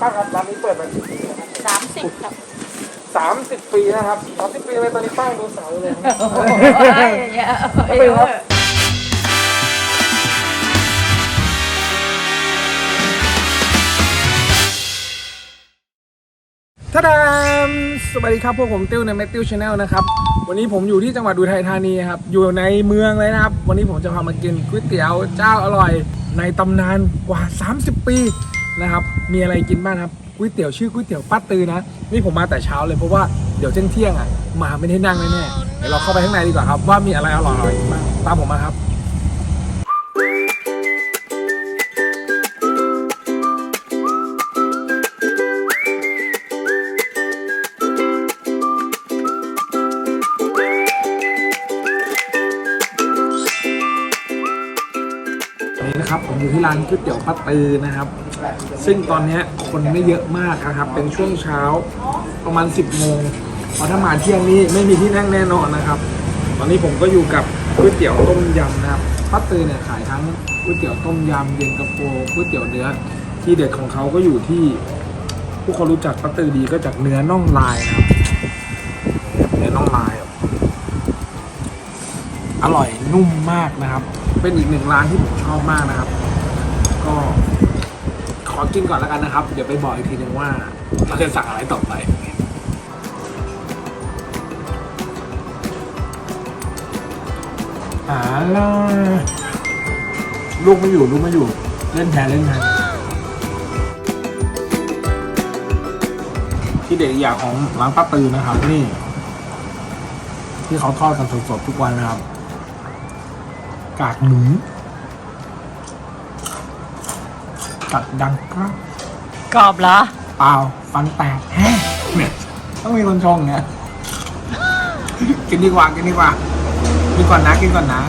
ป้าครับร้านนี้เปิดมากี่ปีแล้วครับสามสิบครับสามสิบปีนะครับสามสิบปีเลยตอนนี้ป้าดูสาวเลยนะโอ้ยเยอะไม่เป็นไรครับ ท่าดามสวัสดีครับ พวกผมติ้วในแมตติวชาแนลนะครับ วันนี้ผมอยู่ที่จังหวัดอุทัยธานีครับ อยู่ในเมืองเลยนะครับ วันนี้ผมจะพามากินก๋วยเตี๋ยวเจ้าอร่อยในตำนานกว่า 30 ปี นะครับ มีอะไรกินบ้างครับก๋วยเตี๋ยวชื่อก๋วยเตี๋ยวป้าตือนะ นี่ผมมาแต่เช้าเลยเพราะว่าเดี๋ยวเที่ยงเที่ยงๆอะมาไม่ได้นั่งแน่ๆเดี๋ยวเราเข้าไปข้างในดีกว่าครับ ว่ามีอะไรอร่อยๆบ้างตามผมมาครับนี่นะครับผมอยู่ที่ร้านก๋วยเตี๋ยวป้าตือนะครับ ซึ่งตอนนี้คนไม่เยอะมากนะครับ เป็นช่วงเช้าประมาณ 10โมงเพราะถ้ามาเที่ยงนี้ไม่มีที่นั่งแน่นอนนะครับ ตอนนี้ผมก็อยู่กับก๋วยเตี๋ยวต้มยำนะครับป้าตือเนี่ยขายทั้งก๋วยเตี๋ยวต้มยำเย็นตาโฟก๋วยเตี๋ยวเนื้อที่เด็ดของเขาก็อยู่ที่ผู้คนรู้จักป้าตือดีก็จากเนื้อน่องลายนะครับเนื้อน่องลายอร่อยนุ่มมากนะครับ เป็นอีกหนึ่งร้านที่ผมชอบมากนะครับ ก็ อกินก่อนแล้วกันนะครับ เดี๋ยวไปบอกอีกทีนึงว่าเราจะสั่งอะไรต่อไปอาล่ะลูกไม่อยู่ลูกไม่อยู่ เล่นแทนเล่นแทนที่เด็ดอย่างของร้านป้าตือนะครับนี่ ที่เขาทอดกันสดๆทุกวันนะครับ กากหมู กัดดังกรับกรอบเหรอ เปล่าฟันแตกแฮ่เนี่ยต้องมีคนชงเนี่ยกินดีกว่ากินดีกว่ากินก่อนนะกินก่อนนะ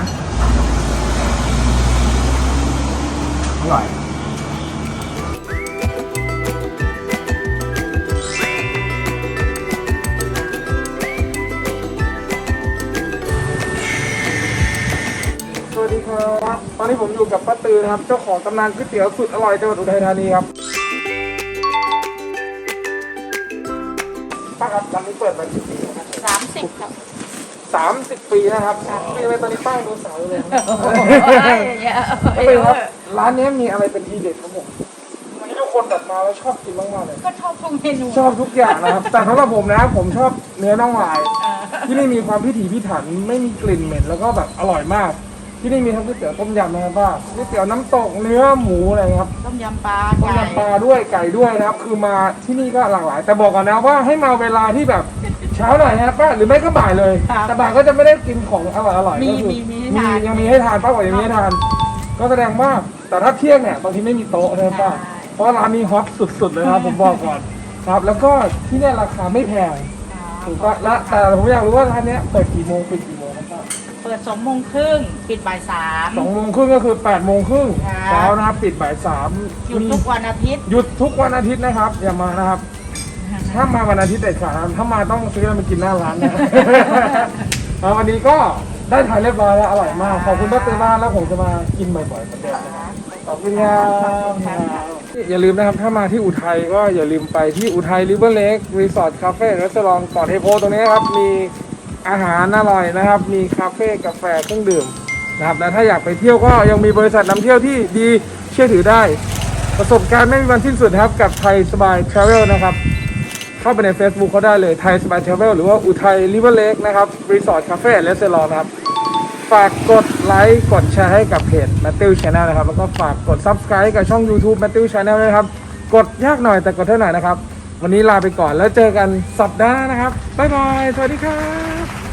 อร่อย ตอนนี้ผมอยู่กับป้าตือนะครับ เจ้าของตำนานก๋วยเตี๋ยวสุดอร่อยจังหวัดอุทัยธานีครับป้าครับร้านนี้เปิดมากี่ปีแล้วครับสามสิบครับสามสิบปีนะครับสามปีเลยตอนนี้ป้าดูสาวเลยนะโอ้ยเยอะไม่เป็นไรครับร้านนี้มีอะไรเป็นทีเด็ดครับผมที่ทุกคนแบบมาแล้วชอบกินมากๆเลย ก็ชอบทุกเมนูชอบทุกอย่างนะครับ แต่สำหรับผมนะครับผมชอบเนื้อน่องลายเออที่นี่มีความพิถีพิถันไม่มีกลิ่นเหม็นแล้วก็แบบอร่อยมาก ที่นี่มีทั้งก๋วยเตี๋ยวต้มยำนะครับป้าก๋วยเตี๋ยวน้ำตกเนื้อหมูอะไรครับต้มยำปลาต้มยำปลาด้วยไก่ด้วยนะครับ คือมาที่นี่ก็หลากหลาย แต่บอกก่อนนะว่าให้มาเวลาที่แบบเช้าหน่อยนะครับป้าหรือไม่ก็บ่ายเลย แต่บ่ายก็จะไม่ได้กินของอร่อยอร่อยๆมีก็คือมีมีมีทานยังมีให้ทานป้าบอกยังมีให้ทาน ก็แสดงว่าแต่ถ้าเที่ยงเนี่ยบางทีไม่มีโต๊ะนะครับป้าเพราะว่าร้านนี้ฮอตสุดๆเลยนะครับผมบอกก่อนครับ แล้วก็ที่เนี่ยราคาไม่แพงถูกปะและแต่ผมอยากรู้ว่าร้านเนี้ยเปิดกี่โมงปิดกี่โมงครับป้า เปิดสองโมงครึ่งปิดบ่ายสามสองโมงครึ่งก็คือแปดโมงครึ่งครับเช้านะครับ ปิดบ่ายสามหยุดทุกวันอาทิตย์หยุดทุกวันอาทิตย์นะครับ อย่ามานะครับ ถ้ามาวันอาทิตย์เด็ดขาดนะครับถ้ามาต้องซื้ออะไรมากินหน้าร้านนะเอาวันนี้ก็ได้ทานเรียบร้อยแล้วอร่อยมาก ขอบคุณป้าเต้มากแล้วผมจะมากินบ่อยๆเหมือนเดิมนะครับขอบคุณครับอย่าลืมนะครับ ถ้ามาที่อุทัยก็อย่าลืมไปที่อุทัยริเวอร์เลกรีสอร์ทคาเฟ่รีสอร์ทก่อนเทโพตรงนี้นะครับมี อาหารอร่อยนะครับ มีคาเฟ่กาแฟเครื่องดื่มนะครับและถ้าอยากไปเที่ยวก็ยังมีบริษัทนำเที่ยวที่ดีเชื่อถือได้ ประสบการณ์ไม่มีวันสิ้นสุดครับกับไทยสบายทราเวลนะครับ เข้าไปใน Facebook เขาได้เลยไทยสบายทราเวลหรือว่าอุทัยริเวอร์เลกนะครับรีสอร์ทคาเฟ่และเซลล์นะครับ ฝากกดไลค์กดแชร์ให้กับเพจ Matthew Channel นะครับ แล้วก็ฝากกด Subscribe กับช่อง YouTube Matthew Channel นะครับ กดยากหน่อยแต่กดเท่าไหร่นะครับ วันนี้ลาไปก่อนแล้วเจอกันสัปดาห์หน้านะครับบ๊ายบายสวัสดีครับ